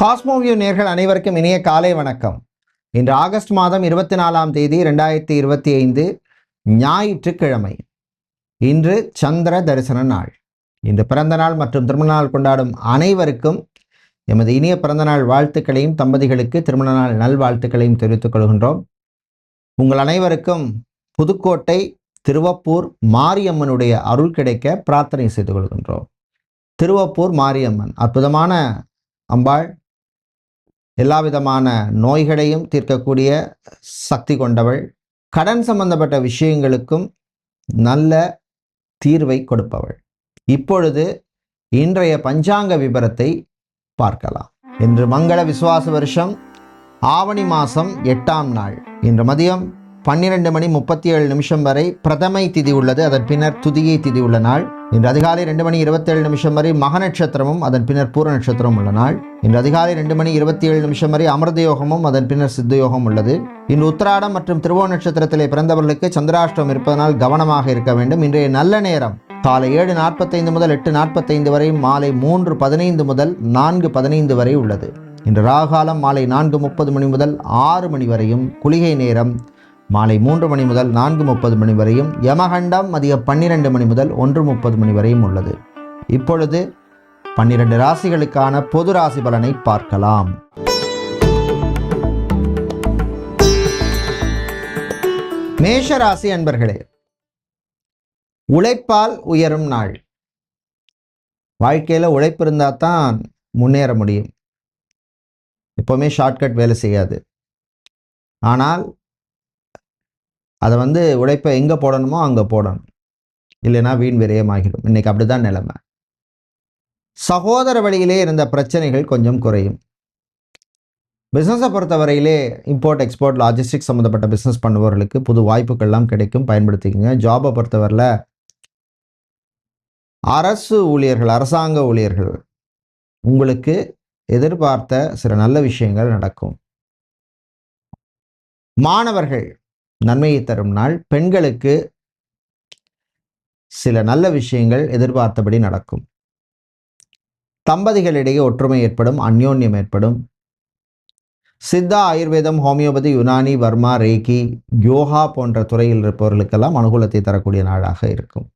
Cosmoview நேர்கள் அனைவருக்கும் இனிய காலை வணக்கம். இன்று ஆகஸ்ட் மாதம் இருபத்தி நாலாம் தேதி ரெண்டாயிரத்தி இருபத்தி ஐந்து ஞாயிற்றுக்கிழமை. இன்று சந்திர தரிசன நாள். இன்று பிறந்த நாள் மற்றும் திருமண நாள் கொண்டாடும் அனைவருக்கும் எமது இனிய பிறந்தநாள் வாழ்த்துக்களையும் தம்பதிகளுக்கு திருமண நாள் நல்வாழ்த்துக்களையும் தெரிவித்துக் கொள்கின்றோம். உங்கள் அனைவருக்கும் புதுக்கோட்டை திருவப்பூர் மாரியம்மனுடைய அருள் கிடைக்க பிரார்த்தனை செய்து கொள்கின்றோம். திருவப்பூர் மாரியம்மன் அற்புதமான அம்பாள் எல்லா விதமான நோய்களையும் தீர்க்கக்கூடிய சக்தி கொண்டவள். கடன் சம்பந்தப்பட்ட விஷயங்களுக்கும் நல்ல தீர்வை கொடுப்பவள். இப்பொழுது இன்றைய பஞ்சாங்க விபரத்தை பார்க்கலாம். இன்று மங்கள விசுவாச வருஷம் ஆவணி மாதம் எட்டாம் நாள். இன்று மதியம் பன்னிரண்டு மணி முப்பத்தி ஏழு நிமிஷம் வரை பிரதமை திதி உள்ளது. அதன் பின்னர் துதியை திதி உள்ள நாள். இன்று அதிகாலை ரெண்டு மணி இருபத்தேழு நிமிஷம் வரை மக நட்சத்திரமும் அதன் பின்னர் பூர நட்சத்திரமும் உள்ள நாள். இன்று அதிகாலை ரெண்டு மணி இருபத்தி ஏழு நிமிஷம் வரை அமிர்த யோகமும் அதன் பின்னர் சித்த யோகம் உள்ளது. இன்று உத்திராடம் மற்றும் திருவோண நட்சத்திரத்திலே பிறந்தவர்களுக்கு சந்திராஷ்டம் இருப்பதனால் கவனமாக இருக்க வேண்டும். இன்றைய நல்ல நேரம் காலை ஏழு நாற்பத்தைந்து முதல் எட்டு நாற்பத்தைந்து வரை மாலை மூன்று பதினைந்து முதல் நான்கு பதினைந்து வரை உள்ளது. இன்று ராகாலம் மாலை நான்கு முப்பது மணி முதல் ஆறு மணி வரையும் குளிகை நேரம் மாலை மூன்று மணி முதல் நான்கு முப்பது மணி வரையும் யமகண்டம் மதிய பன்னிரண்டு மணி முதல் ஒன்று முப்பது மணி வரையும் உள்ளது. இப்பொழுது பன்னிரண்டு ராசிகளுக்கான பொது ராசி பலனை பார்க்கலாம். மேஷ ராசி அன்பர்களே உழைப்பால் உயரும் நாள். வாழ்க்கையில் உழைப்பு இருந்தால் தான் முன்னேற முடியும். எப்போவுமே ஷார்ட்கட் வேலை செய்யாது. ஆனால் அதை வந்து உழைப்பை எங்கே போடணுமோ அங்கே போடணும். இல்லைன்னா வீண் விரயமாகிடும். இன்னைக்கு அப்படிதான் நிலைமை. சகோதர வழியிலே இருந்த பிரச்சனைகள் கொஞ்சம் குறையும். பிஸ்னஸை பொறுத்தவரையிலே இம்போர்ட் எக்ஸ்போர்ட் லாஜிஸ்டிக்ஸ் சம்மந்தப்பட்ட பிஸ்னஸ் பண்ணுபவர்களுக்கு புது வாய்ப்புகள்லாம் கிடைக்கும். பயன்படுத்திக்கோங்க. ஜாபை பொறுத்தவரையில் அரசு ஊழியர்கள் அரசாங்க ஊழியர்கள் உங்களுக்கு எதிர்பார்த்த சில நல்ல விஷயங்கள் நடக்கும். மாணவர்கள் நன்மையை தரும் நாள். பெண்களுக்கு சில நல்ல விஷயங்கள் எதிர்பார்த்தபடி நடக்கும். தம்பதிகளிடையே ஒற்றுமை ஏற்படும் அந்யோன்யம் ஏற்படும். சித்தா ஆயுர்வேதம் ஹோமியோபதி யுனானி வர்மா ரேகி யோகா போன்ற துறையில் இருப்பவர்களுக்கெல்லாம் அனுகூலத்தை தரக்கூடிய நாளாக இருக்கும்.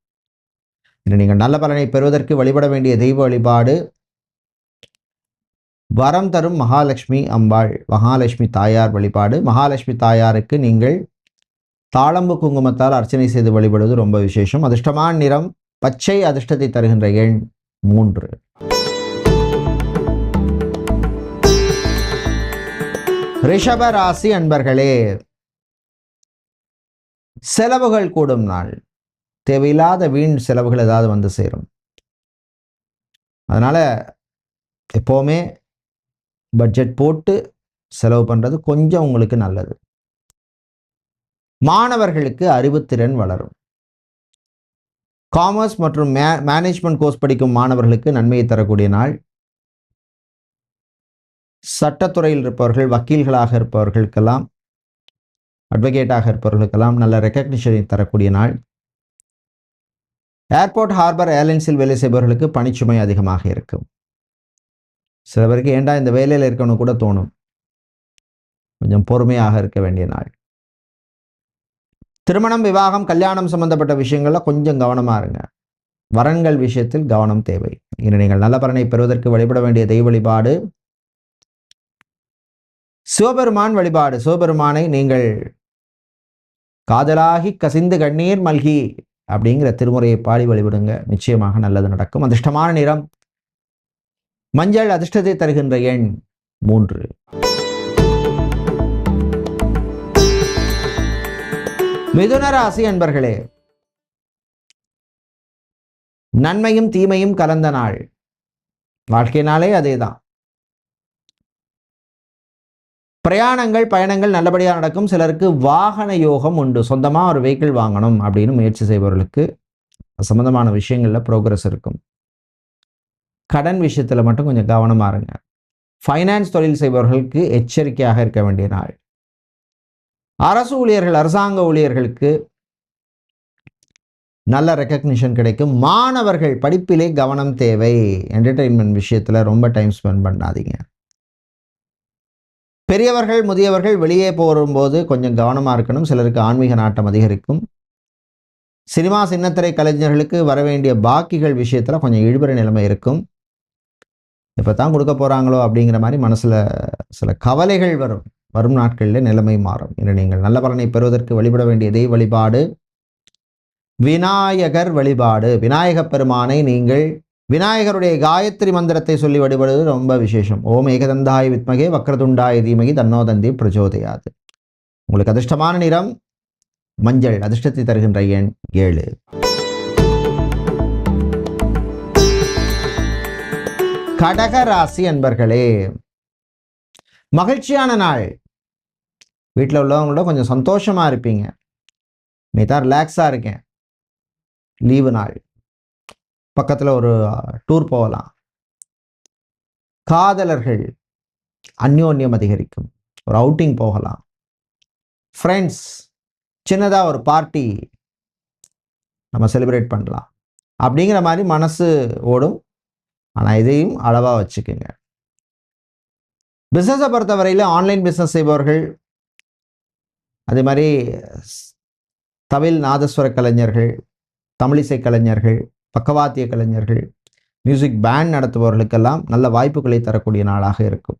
இன்று நீங்கள் நல்ல பலனை பெறுவதற்கு வழிபட வேண்டிய தெய்வ வழிபாடு வரம் தரும் மகாலட்சுமி அம்பாள் மகாலட்சுமி தாயார் வழிபாடு. மகாலட்சுமி தாயாருக்கு நீங்கள் தாளம்பு குங்குமத்தால் அர்ச்சனை செய்து வழிபடுவது ரொம்ப விசேஷம். அதிர்ஷ்டமான நிறம் பச்சை அதிர்ஷ்டத்தை தருகின்ற எண் மூன்று. ரிஷப ராசி அன்பர்களே செலவுகள் கூடும் நாள். தேவையில்லாத வீண் செலவுகள் ஏதாவது வந்து சேரும். அதனால் எப்போவுமே பட்ஜெட் போட்டு செலவு பண்ணுறது கொஞ்சம் உங்களுக்கு நல்லது. மாணவர்களுக்கு அறிவுத்திறன் வளரும். காமர்ஸ் மற்றும் மே மேனேஜ்மெண்ட் கோர்ஸ் படிக்கும் மாணவர்களுக்கு நன்மையை தரக்கூடிய நாள். சட்டத்துறையில் இருப்பவர்கள் வக்கீல்களாக இருப்பவர்களுக்கெல்லாம் அட்வொகேட்டாக இருப்பவர்களுக்கெல்லாம் நல்ல ரெக்கக்னிஷனை தரக்கூடிய நாள். ஏர்போர்ட் ஹார்பர் ஏர்லைன்ஸில் வேலை செய்பவர்களுக்கு பணிச்சுமை அதிகமாக இருக்கும். சில பேருக்கு ஏண்டா இந்த வேலையில் இருக்கணும் கூட தோணும். கொஞ்சம் பொறுமையாக இருக்க வேண்டிய நாள். திருமணம் விவாகம் கல்யாணம் சம்பந்தப்பட்ட விஷயங்களில் கொஞ்சம் கவனமாக இருங்க. வரன்கள் விஷயத்தில் கவனம் தேவை. இன்று நீங்கள் நல்ல பலனை பெறுவதற்கு வழிபட வேண்டிய தெய்வ வழிபாடு. சிவபெருமான் வழிபாடு. சிவபெருமானை நீங்கள் காதலாகி கசிந்து கண்ணீர் மல்கி அப்படிங்கிற திருமுறையை பாடி வழிபடுங்க. நிச்சயமாக நல்லது நடக்கும். அதிர்ஷ்டமான நிறம். மஞ்சள் அதிர்ஷ்டத்தை தருகின்ற எண் மூன்று. மிதுன ராசி அன்பர்களே நன்மையும் தீமையும் கலந்த நாள். வாழ்க்கையினாலே அதே தான் பிரயாணங்கள் பயணங்கள் நல்லபடியாக நடக்கும். சிலருக்கு வாகன யோகம் உண்டு. சொந்தமாக ஒரு வெஹிக்கிள் வாங்கணும் அப்படின்னு முயற்சி செய்பவர்களுக்கு சம்பந்தமான விஷயங்களில் ப்ரோக்ரஸ் இருக்கும். கடன் விஷயத்தில் மட்டும் கொஞ்சம் கவனமாக இருங்க. ஃபைனான்ஸ் தொழில் செய்பவர்களுக்கு எச்சரிக்கையாக இருக்க வேண்டிய நாள். அரசு ஊழியர்கள் அரசாங்க ஊழியர்களுக்கு நல்ல ரெக்கக்னிஷன் கிடைக்கும். மாணவர்கள் படிப்பிலே கவனம் தேவை. என்டர்டெயின்மெண்ட் விஷயத்தில் ரொம்ப டைம் ஸ்பெண்ட் பண்ணாதீங்க. பெரியவர்கள் முதியவர்கள் வெளியே போகும்போது கொஞ்சம் கவனமாக இருக்கணும். சிலருக்கு ஆன்மீக நாட்டம் அதிகரிக்கும். சினிமா சின்னத்திரை கலைஞர்களுக்கு வர வேண்டிய பாக்கிகள் விஷயத்தில் கொஞ்சம் இழுபறி நிலைமை இருக்கும். இப்போ தான் கொடுக்க போகிறாங்களோ அப்படிங்கிற மாதிரி மனசில் சில கவலைகள் வரும். வரும் நாட்களில் நிலைமை மாறும். என்று நீங்கள் நல்ல பலனை பெறுவதற்கு வழிபட வேண்டியதே வழிபாடு விநாயகர் வழிபாடு. விநாயகப் பெருமானை நீங்கள் விநாயகருடைய காயத்ரி மந்திரத்தை சொல்லி வழிபடுவது ரொம்ப விசேஷம். ஓம் ஏகதந்தாய் வித்மகே வக்ரதுண்டாய தீமகி தன்னோதந்தி பிரச்சோதையாது. உங்களுக்கு அதிர்ஷ்டமான நிறம் மஞ்சள் அதிர்ஷ்டத்தை தருகின்ற எண் ஏழு. கடக ராசி அன்பர்களே மகிழ்ச்சியான நாள். வீட்டில் உள்ளவங்களோட கொஞ்சம் சந்தோஷமாக இருப்பீங்க. நீ தான் ரிலாக்ஸாக இருக்கேன். லீவு நாள். பக்கத்தில் ஒரு டூர் போகலாம். காதலர்கள் அந்யோன்யம் அதிகரிக்கும். ஒரு அவுட்டிங் போகலாம். ஃப்ரெண்ட்ஸ் சின்னதாக ஒரு பார்ட்டி நம்ம செலிப்ரேட் பண்ணலாம். அப்படிங்கிற மாதிரி மனசு ஓடும். ஆனால் இதையும் அளவாக வச்சுக்கோங்க. பிஸ்னஸை பொறுத்தவரையில் ஆன்லைன் பிஸ்னஸ் செய்பவர்கள் அதே மாதிரி தமிழ் தவில் நாதஸ்வர கலைஞர்கள் தமிழிசை கலைஞர்கள் பக்கவாத்திய கலைஞர்கள் மியூசிக் பேண்ட் நடத்துபவர்களுக்கெல்லாம் நல்ல வாய்ப்புகளை தரக்கூடிய நாளாக இருக்கும்.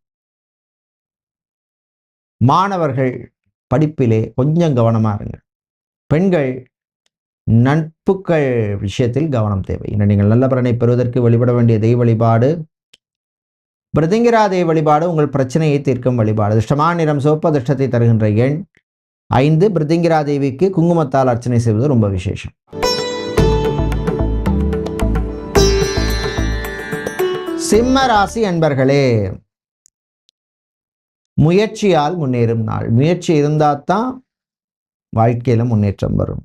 மாணவர்கள் படிப்பிலே கொஞ்சம் கவனமாக இருங்க. பெண்கள் நட்புக்கள் விஷயத்தில் கவனம் தேவை. இன்னும் நீங்கள் நல்ல பலனை பெறுவதற்கு வழிபட வேண்டிய தெய்வ வழிபாடு பிரதிங்கிரா தெய்வ வழிபாடு உங்கள் பிரச்சனையை தீர்க்கும் வழிபாடு. அதிர்ஷ்டமான நிறம் சிவப்பு அதிர்ஷ்டத்தை தருகின்ற எண் ஐந்து பிருத்திங்கிரா தேவிக்கு குங்குமத்தால் அர்ச்சனை செய்வது ரொம்ப விசேஷம். சிம்ம ராசி அன்பர்களே முயற்சியால் முன்னேறும் நாள். முயற்சி இருந்தால் தான் வாழ்க்கையில முன்னேற்றம் வரும்.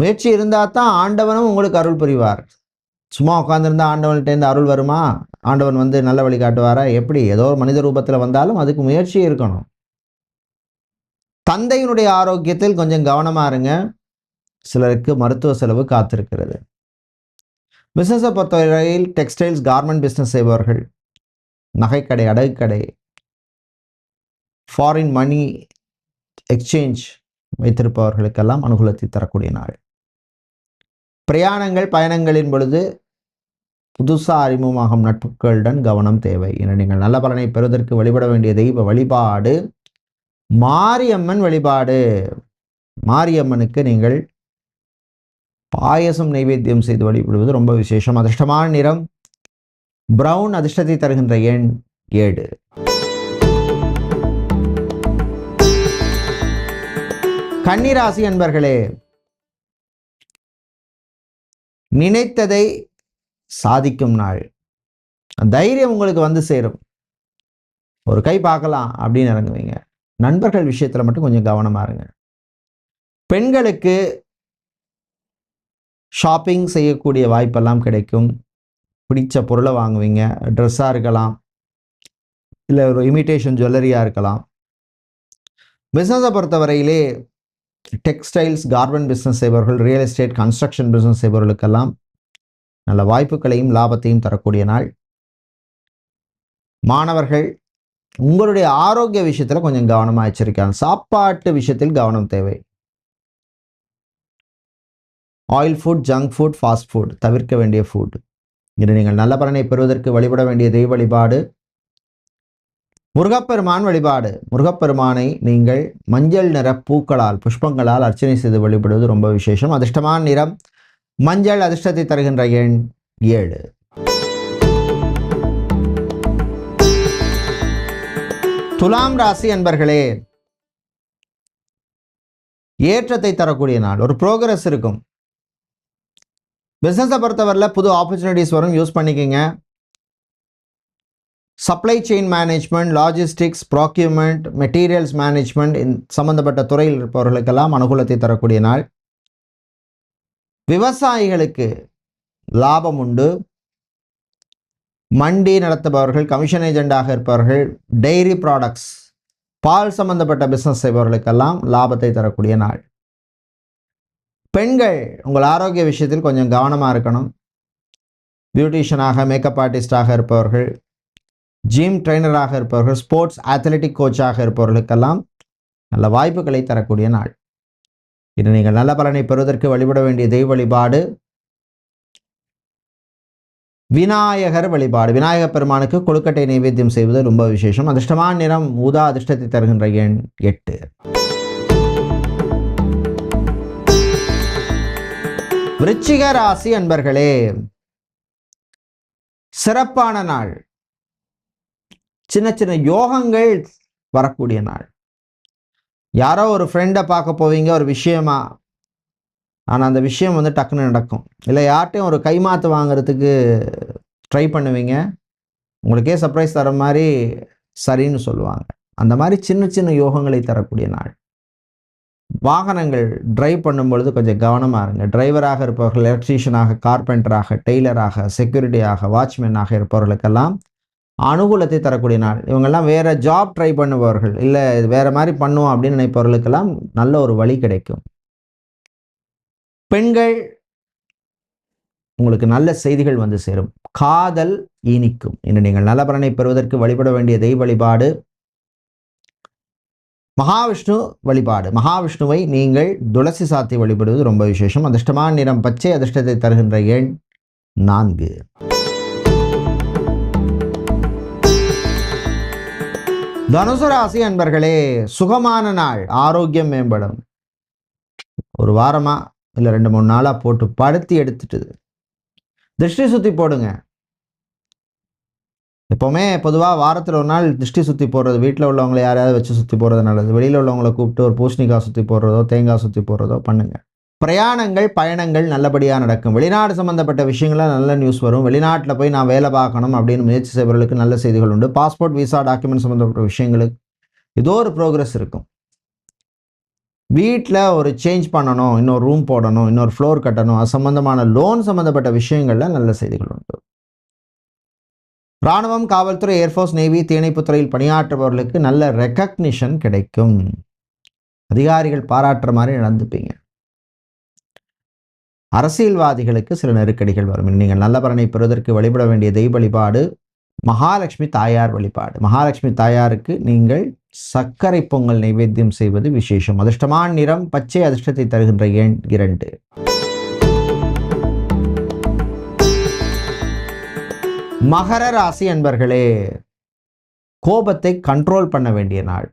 முயற்சி இருந்தால் தான் ஆண்டவனும் உங்களுக்கு அருள் புரிவார். சும்மா உட்காந்துருந்தா ஆண்டவன்கிட்டேருந்து அருள் வருமா? ஆண்டவன் வந்து நல்ல வழி காட்டுவாரா? எப்படி? ஏதோ ஒரு மனித ரூபத்தில் வந்தாலும் அதுக்கு முயற்சி இருக்கணும். தந்தையினுடைய ஆரோக்கியத்தில் கொஞ்சம் கவனமாக இருங்க. சிலருக்கு மருத்துவ செலவு காத்திருக்கிறது. பிஸ்னஸை பொறுத்தவரையில் டெக்ஸ்டைல்ஸ் கார்மெண்ட் பிஸ்னஸ் செய்பவர்கள் நகைக்கடை அடகுக்கடை ஃபாரின் மணி எக்ஸ்சேஞ்ச் வைத்திருப்பவர்களுக்கெல்லாம் அனுகூலத்தை தரக்கூடிய நாள். பிரயாணங்கள் பயணங்களின் பொழுது புதுசாக அறிமுகமாகும் நட்புகளுடன் கவனம் தேவை. என நீங்கள் நல்ல பலனை பெறுவதற்கு வழிபட வேண்டிய தெய்வ வழிபாடு மாரியம்மன் வழிபாடு. மாரியம்மனுக்கு நீங்கள் பாயசம் நைவேத்தியம் செய்து வழிபடுவது ரொம்ப விசேஷம். அதிர்ஷ்டமான நிறம் பிரவுன் அதிர்ஷ்டத்தை தருகின்ற எண் ஏழு. கன்னிராசி அன்பர்களே நினைத்ததை சாதிக்கும் நாள். தைரியம் உங்களுக்கு வந்து சேரும். ஒரு கை பார்க்கலாம் அப்படின்னு இறங்குவீங்க. நண்பர்கள் விஷயத்தில் மட்டும் கொஞ்சம் கவனமா இருங்க. பெண்களுக்கு ஷாப்பிங் செய்யக்கூடிய வாய்ப்பெல்லாம் கிடைக்கும். பிடிச்ச பொருளை வாங்குவீங்க. ட்ரெஸ்ஸாக இருக்கலாம். இல்லை ஒரு இமிட்டேஷன் ஜுவல்லரியாக இருக்கலாம். பிஸ்னஸை பொறுத்தவரையிலே டெக்ஸ்டைல்ஸ் கார்மெண்ட் பிஸ்னஸ் செய்பவர்கள் ரியல் எஸ்டேட் கன்ஸ்ட்ரக்ஷன் பிஸ்னஸ் செய்பவர்களுக்கெல்லாம் நல்ல வாய்ப்புகளையும் லாபத்தையும் தரக்கூடிய நாள். மாணவர்கள் உங்களுடைய ஆரோக்கிய விஷயத்தில் கொஞ்சம் கவனமாக எச்சரிக்கையான சாப்பாட்டு விஷயத்தில் கவனம் தேவை. Oil food junk food fast food தவிர்க்க வேண்டிய ஃபுட் இன்று நீங்கள் நல்ல பலனை பெறுவதற்கு வழிபட வேண்டிய தெய்வ வழிபாடு. முருகப்பெருமான் வழிபாடு. முருகப்பெருமானை நீங்கள் மஞ்சள் நிற பூக்களால் புஷ்பங்களால் அர்ச்சனை செய்து வழிபடுவது ரொம்ப விசேஷம். அதிர்ஷ்டமான நிறம் மஞ்சள் அதிர்ஷ்டத்தை தருகின்ற எண் ஏழு. துலாம் ராசி அன்பர்களே ஏற்றத்தை தரக்கூடிய நாள் ஒரு ப்ரோக்ரஸ் இருக்கும். பிஸ்னஸை பொறுத்தவரையில் புது ஆப்பர்ச்சுனிட்டிஸ் வரும் யூஸ் பண்ணிக்கோங்க. Supply chain management logistics procurement materials management சம்பந்தப்பட்ட துறையில் இருப்பவர்களுக்கெல்லாம் அனுகூலத்தை தரக்கூடிய நாள். விவசாயிகளுக்கு லாபம் உண்டு. மண்டி நடத்துபவர்கள் கமிஷன் ஏஜெண்டாக இருப்பவர்கள் டெய்ரி ப்ராடக்ட்ஸ் பால் சம்பந்தப்பட்ட பிஸ்னஸ் செய்பவர்களுக்கெல்லாம் லாபத்தை தரக்கூடிய நாள். பெண்கள் உங்கள் ஆரோக்கிய விஷயத்தில் கொஞ்சம் கவனமாக இருக்கணும். பியூட்டிஷியனாக மேக்கப் ஆர்டிஸ்டாக இருப்பவர்கள் ஜிம் ட்ரைனராக இருப்பவர்கள் ஸ்போர்ட்ஸ் அத்லெட்டிக் கோச்சாக இருப்பவர்களுக்கெல்லாம் நல்ல வாய்ப்புகளை தரக்கூடிய நாள். இது நீங்கள் நல்ல பலனை பெறுவதற்கு வழிபட வேண்டிய தெய்வ வழிபாடு விநாயகர் வழிபாடு. விநாயகர் பெருமானுக்கு கொழுக்கட்டை நைவேத்தியம் செய்வது ரொம்ப விசேஷம். அதிர்ஷ்டமான நிறம் ஊதா அதிர்ஷ்டத்தை தருகின்ற எண் எட்டு. விருச்சிக ராசி அன்பர்களே சிறப்பான நாள். சின்ன சின்ன யோகங்கள் வரக்கூடிய நாள். யாரோ ஒரு ஃப்ரெண்டை பார்க்க போவீங்க ஒரு விஷயமா ஆனால் அந்த விஷயம் வந்து டக்குன்னு நடக்கும். இல்லை யார்கிட்டையும் ஒரு கைமாத்து வாங்குறதுக்கு ட்ரை பண்ணுவீங்க. உங்களுக்கே சர்ப்ரைஸ் தர மாதிரி சரின்னு சொல்லுவாங்க. அந்த மாதிரி சின்ன சின்ன யோகங்களை தரக்கூடிய நாள். வாகனங்கள் டிரைவ் பண்ணும்பொழுது கொஞ்சம் கவனமாக இருங்க. டிரைவராக இருப்பவர்கள் எலக்ட்ரீஷியனாக கார்பெண்டராக டெய்லராக செக்யூரிட்டியாக வாட்ச்மேனாக இருப்பவர்களுக்கெல்லாம் அனுகூலத்தை தரக்கூடிய நாள். இவங்கெல்லாம் வேறு ஜாப் ட்ரை பண்ணுபவர்கள். இல்லை வேறு மாதிரி பண்ணுவோம் அப்படின்னு நினைப்பவர்களுக்கெல்லாம் நல்ல ஒரு வழி கிடைக்கும். பெண்கள் உங்களுக்கு நல்ல செய்திகள் வந்து சேரும். காதல் இனிக்கும். இன்று நீங்கள் நல்ல பலனை பெறுவதற்கு வழிபட வேண்டிய தெய்வ வழிபாடு. மகாவிஷ்ணு வழிபாடு. மகாவிஷ்ணுவை நீங்கள் துளசி சாத்தி வழிபடுவது ரொம்ப விசேஷம். அதிர்ஷ்டமான நிறம் பச்சை அதிர்ஷ்டத்தை தருகின்ற எண் நான்கு. தனுசு ராசி அன்பர்களே சுகமான நாள். ஆரோக்கியம் மேம்படும். ஒரு வாரமா இல்லை ரெண்டு மூணு நாளாக போட்டு படுத்தி எடுத்துட்டுது. திருஷ்டி சுற்றி போடுங்க. எப்போவுமே பொதுவாக வாரத்தில் ஒரு நாள் திருஷ்டி சுற்றி போடுறது வீட்டில் உள்ளவங்களை யாரையாவது வச்சு சுற்றி போடுறது நல்லது. வெளியில் உள்ளவங்களை கூப்பிட்டு ஒரு பூசணிக்காய் சுற்றி போடுறதோ தேங்காய் சுற்றி போடுறதோ பண்ணுங்கள் பிரயாணங்கள் பயணங்கள் நல்லபடியாக நடக்கும். வெளிநாடு சம்மந்தப்பட்ட விஷயங்கள நல்ல நியூஸ் வரும். வெளிநாட்டில் போய் நான் வேலை பார்க்கணும் அப்படின்னு முயற்சி செய்பவர்களுக்கு நல்ல செய்திகள் உண்டு. பாஸ்போர்ட் விசா டாக்குமெண்ட் சம்மந்தப்பட்ட விஷயங்களுக்கு ஏதோ ஒரு ப்ரோக்ரஸ் இருக்கும். வீட்டில் ஒரு சேஞ்ச் பண்ணணும் இன்னொரு ரூம் போடணும் இன்னொரு ஃப்ளோர் கட்டணும் அது சம்மந்தமான லோன் சம்மந்தப்பட்ட விஷயங்களில் நல்ல செய்திகள் உண்டு. இராணுவம் காவல்துறை ஏர்ஃபோர்ஸ் நேவி தீயணைப்புத் துறையில் பணியாற்றுபவர்களுக்கு நல்ல ரெக்கக்னிஷன் கிடைக்கும். அதிகாரிகள் பாராட்டுற மாதிரி நடந்துப்பீங்க. அரசியல்வாதிகளுக்கு சில நெருக்கடிகள் வரும். நீங்கள் நல்ல பலனை பெறுவதற்கு வழிபட வேண்டிய தெய்வ வழிபாடு மகாலட்சுமி தாயார் வழிபாடு. மகாலட்சுமி தாயாருக்கு நீங்கள் சர்க்கரை பொங்கல் நைவேத்தியம் செய்வது விசேஷம். அதிர்ஷ்டமான நிறம் பச்சை அதிர்ஷ்டத்தை தருகின்ற எண் இரண்டு. மகர ராசி அன்பர்களே கோபத்தை கண்ட்ரோல் பண்ண வேண்டிய நாள்.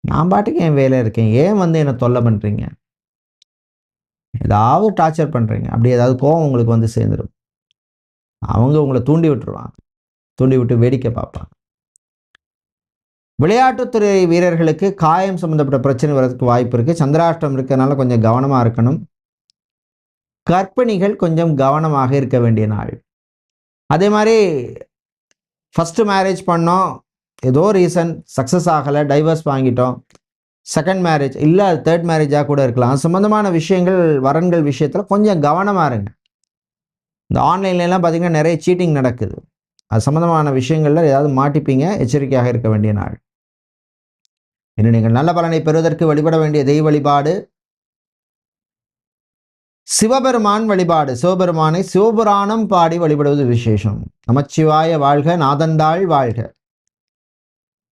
நான் பாட்டுக்கு என் வேலை இருக்கேன். ஏன் வந்து என்னை தொல்லை பண்ணுறீங்க ஏதாவது டார்ச்சர் பண்ணுறீங்க அப்படி ஏதாவது கோபம் உங்களுக்கு வந்து சேர்ந்துடும் அவங்க உங்களை தூண்டி விட்டுருவான். தூண்டி விட்டு வேடிக்கை பார்ப்பான். விளையாட்டுத்துறை வீரர்களுக்கு காயம் சம்மந்தப்பட்ட பிரச்சனை வர்றதுக்கு வாய்ப்பு இருக்குது சந்திராஷ்டம் இருக்கிறதுனால கொஞ்சம் கவனமாக இருக்கணும். கர்ப்பிணிகள் கொஞ்சம் கவனமாக இருக்க வேண்டிய நாள். அதே மாதிரி ஃபஸ்ட்டு மேரேஜ் பண்ணோம். ஏதோ ரீசன் சக்ஸஸ் ஆகலை டைவர்ஸ் வாங்கிட்டோம். செகண்ட் மேரேஜ் இல்லை அது தேர்ட் மேரேஜாக கூட இருக்கலாம். சம்மந்தமான விஷயங்கள் வரன்கள் விஷயத்தில் கொஞ்சம் கவனமாக இருங்க. இந்த ஆன்லைன்லலாம் பார்த்தீங்கன்னா நிறைய சீட்டிங் நடக்குது. அது சம்மந்தமான விஷயங்களில் ஏதாவது மாட்டிப்பீங்க எச்சரிக்கையாக இருக்க வேண்டிய நாள். இன்னும் நீங்கள் நல்ல பலனை பெறுவதற்கு வழிபட வேண்டிய தெய்வ வழிபாடு. சிவபெருமான் வழிபாடு. சிவபெருமானை சிவபுராணம் பாடி வழிபடுவது விசேஷம். நமச்சிவாய வாழ்க நாதந்தாள் வாழ்க.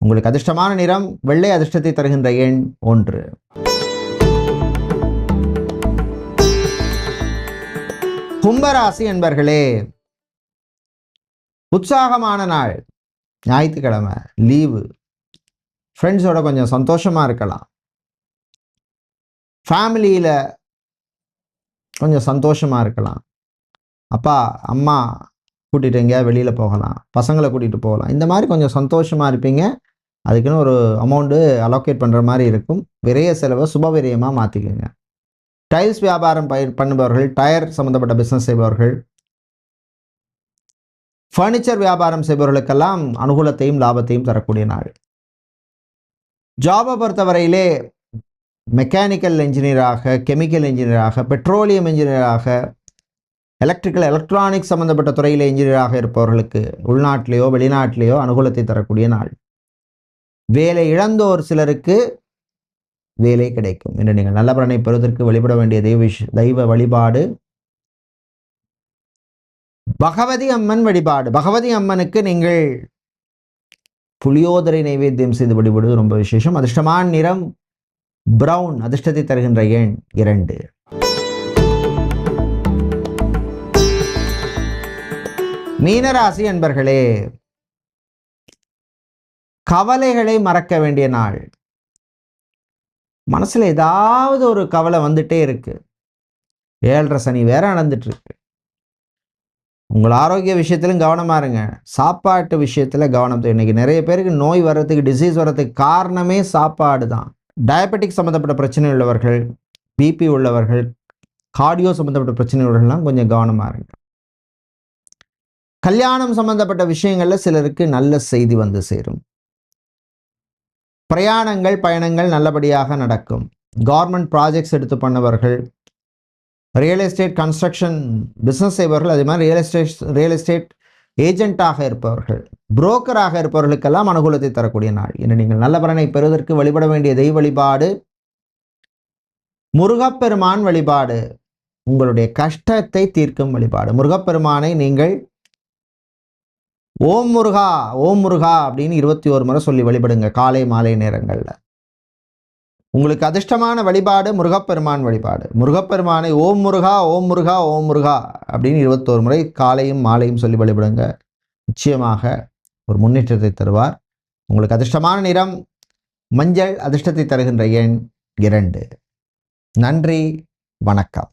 உங்களுக்கு அதிர்ஷ்டமான நிறம் வெள்ளை அதிர்ஷ்டத்தை தருகின்ற எண் ஒன்று. கும்பராசி என்பர்களே உற்சாகமான நாள். ஞாயிற்றுக்கிழமை லீவு ஃப்ரெண்ட்ஸோட கொஞ்சம் சந்தோஷமாக இருக்கலாம். ஃபேமிலியில் கொஞ்சம் சந்தோஷமாக இருக்கலாம். அப்பா அம்மா கூட்டிகிட்டு எங்கேயாவது வெளியில் போகலாம். பசங்களை கூட்டிகிட்டு போகலாம். இந்த மாதிரி கொஞ்சம் சந்தோஷமாக இருப்பீங்க. அதுக்குன்னு ஒரு அமௌண்ட்டு அலோகேட் பண்ணுற மாதிரி இருக்கும். விரைய செலவை சுப விரயமாக மாற்றிக்கோங்க டைல்ஸ் வியாபாரம் பயிர் பண்ணுபவர்கள் டயர் சம்மந்தப்பட்ட பிஸ்னஸ் செய்பவர்கள் ஃபர்னிச்சர் வியாபாரம் செய்பவர்களுக்கெல்லாம் அனுகூலத்தையும் லாபத்தையும் தரக்கூடிய நாள். ஜாபை பொறுத்தவரையிலே மெக்கானிக்கல் இன்ஜினியராக கெமிக்கல் இன்ஜினியராக பெட்ரோலியம் இன்ஜினியராக எலக்ட்ரிக்கல் எலக்ட்ரானிக்ஸ் சம்மந்தப்பட்ட துறையில் இன்ஜினியராக இருப்பவர்களுக்கு உள்நாட்டிலேயோ வெளிநாட்டிலேயோ அனுகூலத்தை தரக்கூடிய நாள். வேலை இழந்தோர் சிலருக்கு வேலை கிடைக்கும். என்று நீங்கள் நல்ல பலனை பெறுவதற்கு வழிபட வேண்டிய தெய்வ விஷ- தெய்வ வழிபாடு. பகவதி அம்மன் வழிபாடு. பகவதி அம்மனுக்கு நீங்கள் புளியோதரை நைவேத்தியம் செய்து வழிபடுவது ரொம்ப விசேஷம். அதிர்ஷ்டமான நிறம் பிரவுன் அதிர்ஷ்டத்தை தருகின்ற எண் இரண்டு. மீனராசி அன்பர்களே கவலைகளை மறக்க வேண்டிய நாள். மனசில் ஏதாவது ஒரு கவலை வந்துட்டே இருக்குது ஏழரை சனி வேற நடந்துட்டுருக்கு. உங்கள் ஆரோக்கிய விஷயத்திலும் கவனமாக இருங்க. சாப்பாட்டு விஷயத்தில் கவனம் இன்றைக்கி நிறைய பேருக்கு நோய் வர்றதுக்கு டிசீஸ் வர்றதுக்கு காரணமே சாப்பாடு தான். டயபெட்டிக் சம்மந்தப்பட்ட பிரச்சனை உள்ளவர்கள் பிபி உள்ளவர்கள் கார்டியோ சம்மந்தப்பட்ட பிரச்சனை உள்ளவர்கள்லாம் கொஞ்சம் கவனமா இருங்க. கல்யாணம் சம்மந்தப்பட்ட விஷயங்களில் சிலருக்கு நல்ல செய்தி வந்து சேரும். பிரயாணங்கள் பயணங்கள் நல்லபடியாக நடக்கும். கவர்மெண்ட் ப்ராஜெக்ட்ஸ் எடுத்து பண்ணவர்கள் ரியல் எஸ்டேட் கன்ஸ்ட்ரக்ஷன் பிஸ்னஸ் செய்பவர்கள் அதே மாதிரி ரியல் எஸ்டேட் ரியல் எஸ்டேட் ஏஜென்ட்டாக இருப்பவர்கள் புரோக்கராக இருப்பவர்களுக்கெல்லாம் அனுகூலத்தை தரக்கூடிய நாள். இன்று நீங்கள் நல்ல பலனை பெறுவதற்கு வழிபட வேண்டிய தெய்வ வழிபாடு முருகப்பெருமான் வழிபாடு உங்களுடைய கஷ்டத்தை தீர்க்கும் வழிபாடு. முருகப்பெருமானை நீங்கள் ஓம் முருகா ஓம் முருகா அப்படின்னு இருபத்தி ஒரு முறை சொல்லி வழிபடுங்க காலை மாலை நேரங்களில். உங்களுக்கு அதிர்ஷ்டமான வழிபாடு முருகப்பெருமான் வழிபாடு. முருகப்பெருமானை ஓம் முருகா ஓம் முருகா ஓம் முருகா அப்படின்னு இருபத்தோரு முறை காலையும் மாலையும் சொல்லி வழிபடுங்க. நிச்சயமாக ஒரு முன்னேற்றத்தை தருவார். உங்களுக்கு அதிர்ஷ்டமான நிறம் மஞ்சள் அதிர்ஷ்டத்தை தருகின்ற எண் இரண்டு. நன்றி வணக்கம்.